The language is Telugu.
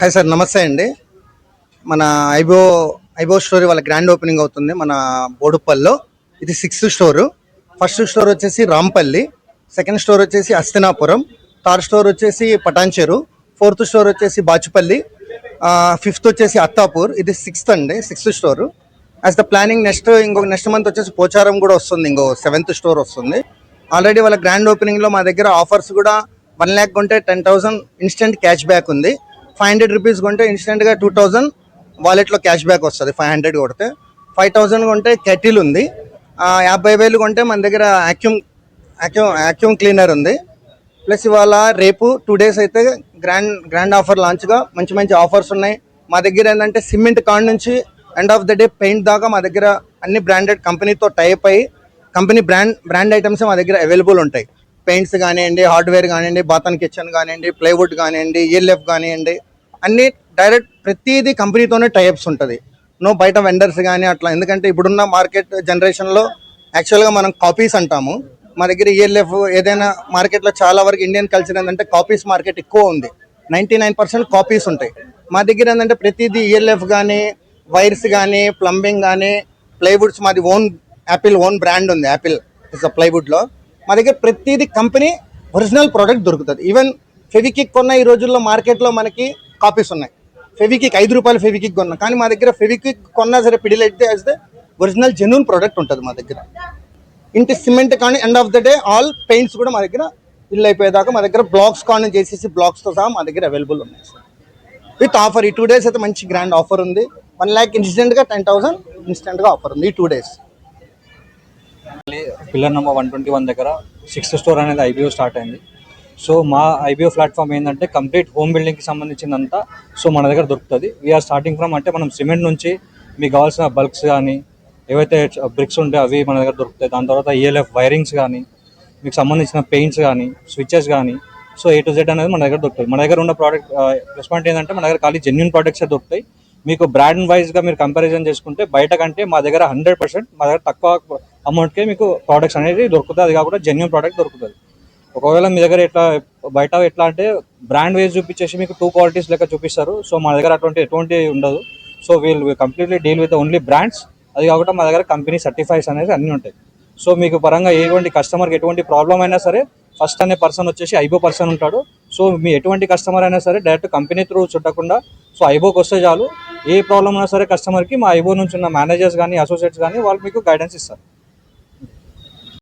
హాయ్ సార్ నమస్తే అండి. మన ఐబో ఐబో స్టోర్ వాళ్ళ గ్రాండ్ ఓపెనింగ్ అవుతుంది మన బోడుప్పల్లో ఇది సిక్స్త్ స్టోరు ఫస్ట్ స్టోర్ వచ్చేసి రాంపల్లి. సెకండ్ స్టోర్ వచ్చేసి అస్తినాపురం. థర్డ్ స్టోర్ వచ్చేసి పటాన్చెరు. ఫోర్త్ స్టోర్ వచ్చేసి బాచుపల్లి. ఫిఫ్త్ వచ్చేసి అత్తాపూర్. ఇది సిక్స్త్ అండి sixth store as the planning next ఇంకొక నెక్స్ట్ మంత్ వచ్చేసి పోచారం కూడా వస్తుంది ఇంకో సెవెంత్ స్టోర్ వస్తుంది. ఆల్రెడీ వాళ్ళ గ్రాండ్ ఓపెనింగ్లో మా దగ్గర ఆఫర్స్ కూడా వన్ ల్యాక్ కొంటే ten thousand instant cash back ఉంది. ఫైవ్ హండ్రెడ్ రూపీస్ కొంటే ఇన్స్టెంట్గా టూ థౌజండ్ వాలెట్లో క్యాష్ బ్యాక్ వస్తుంది ఫైవ్ హండ్రెడ్ కొడితే. ఫైవ్ థౌజండ్ కొంటే కెటిల్ ఉంది. యాభై వేలు కొంటే మన దగ్గర యాక్యూమ్ యాక్యూమ్ యాక్యూమ్ క్లీనర్ ఉంది. ప్లస్ ఇవాళ రేపు టూ డేస్ అయితే గ్రాండ్ గ్రాండ్ ఆఫర్ లాంచ్గా మంచి మంచి ఆఫర్స్ ఉన్నాయి. మా దగ్గర ఏంటంటే సిమెంట్ కాడ్ నుంచి end of the day paint దాకా మా దగ్గర అన్ని బ్రాండెడ్ కంపెనీతో టైప్ అయ్యి కంపెనీ బ్రాండ్ బ్రాండ్ ఐటమ్స్ మా దగ్గర అవైలబుల్ ఉంటాయి. పెయింట్స్ కానివ్వండి హార్డ్వేర్ కానివ్వండి బాతన్ కిచెన్ కానివ్వండి ప్లైవుడ్ కానివ్వండి ఈఎల్ఎఫ్ కానివ్వండి అన్ని డైరెక్ట్ ప్రతిదీ కంపెనీతోనే టైప్స్ ఉంటుంది. నో బయట వెండర్స్ కానీ అట్లా. ఎందుకంటే ఇప్పుడున్న మార్కెట్ జనరేషన్లో యాక్చువల్గా మనం కాపీస్ అంటాము. మా దగ్గర ఈఎల్ఎఫ్ ఏదైనా మార్కెట్లో చాలా వరకు ఇండియన్ కల్చర్ ఏంటంటే కాపీస్ మార్కెట్ ఎక్కువ ఉంది. నైంటీ నైన్ పర్సెంట్ కాపీస్ ఉంటాయి. మా దగ్గర ఏంటంటే ప్రతిదీ ఈఎల్ఎఫ్ కానీ వైర్స్ కానీ ప్లంబింగ్ కానీ ప్లైవుడ్స్ మాది ఓన్ యాపిల్ ఓన్ బ్రాండ్ ఉంది. యాపిల్ ఇస్ అ ప్లైవుడ్లో మా దగ్గర ప్రతిదీ కంపెనీ ఒరిజినల్ ప్రోడక్ట్ దొరుకుతుంది. ఈవెన్ ఫెవికిక్ కొన్న ఈ రోజుల్లో మార్కెట్లో మనకి కాపీస్ ఉన్నాయి. ఫెవికిక్ ఐదు రూపాయలు ఫెవికిక్ కొన్నా. కానీ మా దగ్గర ఫెవికిక్ కొన్నా సరే Pidilite as the original genuine product ఉంటుంది మా దగ్గర. ఇంటి సిమెంట్ కానీ end of the day all paints కూడా మా దగ్గర ఇల్లు అయిపోయేదాకా మా దగ్గర బ్లాక్స్ కానీ చేసేసి బ్లాక్స్తో సహా మా దగ్గర అవైలబుల్ ఉన్నాయి సార్ విత్ ఆఫర్ ఈ టూ డేస్ అయితే మంచి గ్రాండ్ ఆఫర్ ఉంది. వన్ ల్యాక్ ఇన్స్టెంట్గా టెన్ థౌసండ్ ఇన్స్టెంట్గా ఆఫర్ ఉంది ఈ two days pillar number one twenty one దగ్గర సిక్స్త్ స్టోర్ అనేది ఐపీఓ స్టార్ట్ అయింది. సో మా ఐబీఓ ప్లాట్ఫామ్ ఏంటంటే కంప్లీట్ హోమ్ బిల్డింగ్కి సంబంధించిందంతా సో మన దగ్గర దొరుకుతుంది. వీఆర్ స్టార్టింగ్ ఫ్రమ్ అంటే మనం సిమెంట్ నుంచి మీకు కావాల్సిన బల్క్స్ కానీ ఏవైతే బ్రిక్స్ ఉంటాయో అవి మన దగ్గర దొరుకుతాయి. దాని తర్వాత ఈఎల్ఎఫ్ వైరింగ్స్ కానీ మీకు సంబంధించిన పెయింట్స్ కానీ స్విచెస్ కానీ సో ఏ టు జెడ్ అనేది మన దగ్గర దొరుకుతుంది. మన దగ్గర ఉన్న ప్రోడక్ట్ ప్లస్ పాయింట్ ఏంటంటే మన దగ్గర ఖాళీ జెన్యున్ ప్రోడక్ట్సే దొరుకుతాయి. మీకు బ్రాండ్ వైజ్గా మీరు కంపారిజన్ చేసుకుంటే బయట కంటే మా దగ్గర హండ్రెడ్ పర్సెంట్ మా దగ్గర తక్కువ అమౌంట్కే మీకు ప్రోడక్ట్స్ అనేది దొరుకుతుంది. అది కాకుండా జెన్యున్ ప్రోడక్ట్ దొరుకుతుంది. ఒకవేళ మీ దగ్గర ఎట్లా బయట ఎట్లా అంటే బ్రాండ్ వైజ్ చూపించేసి మీకు టూ క్వాలిటీస్ లెక్క చూపిస్తారు. సో మా దగ్గర అటువంటి ఎటువంటి ఉండదు. So we'll completely deal with only brands అది కాకుండా మా దగ్గర కంపెనీ సర్టిఫైస్ అనేది అన్నీ ఉంటాయి. సో మీకు పరంగా ఎటువంటి కస్టమర్కి ఎటువంటి ప్రాబ్లం అయినా సరే ఫస్ట్ అనే పర్సన్ వచ్చేసి ఐబో పర్సన్ ఉంటాడు. సో మీ ఎటువంటి కస్టమర్ అయినా సరే డైరెక్ట్ కంపెనీ త్రూ చుట్టకుండా సో ఐబోకి వస్తే చాలు. ఏ ప్రాబ్లం అయినా సరే కస్టమర్కి మా ఐబో నుంచి ఉన్న మేనేజర్స్ కానీ అసోసియేట్స్ కానీ వాళ్ళు మీకు గైడెన్స్ ఇస్తారు.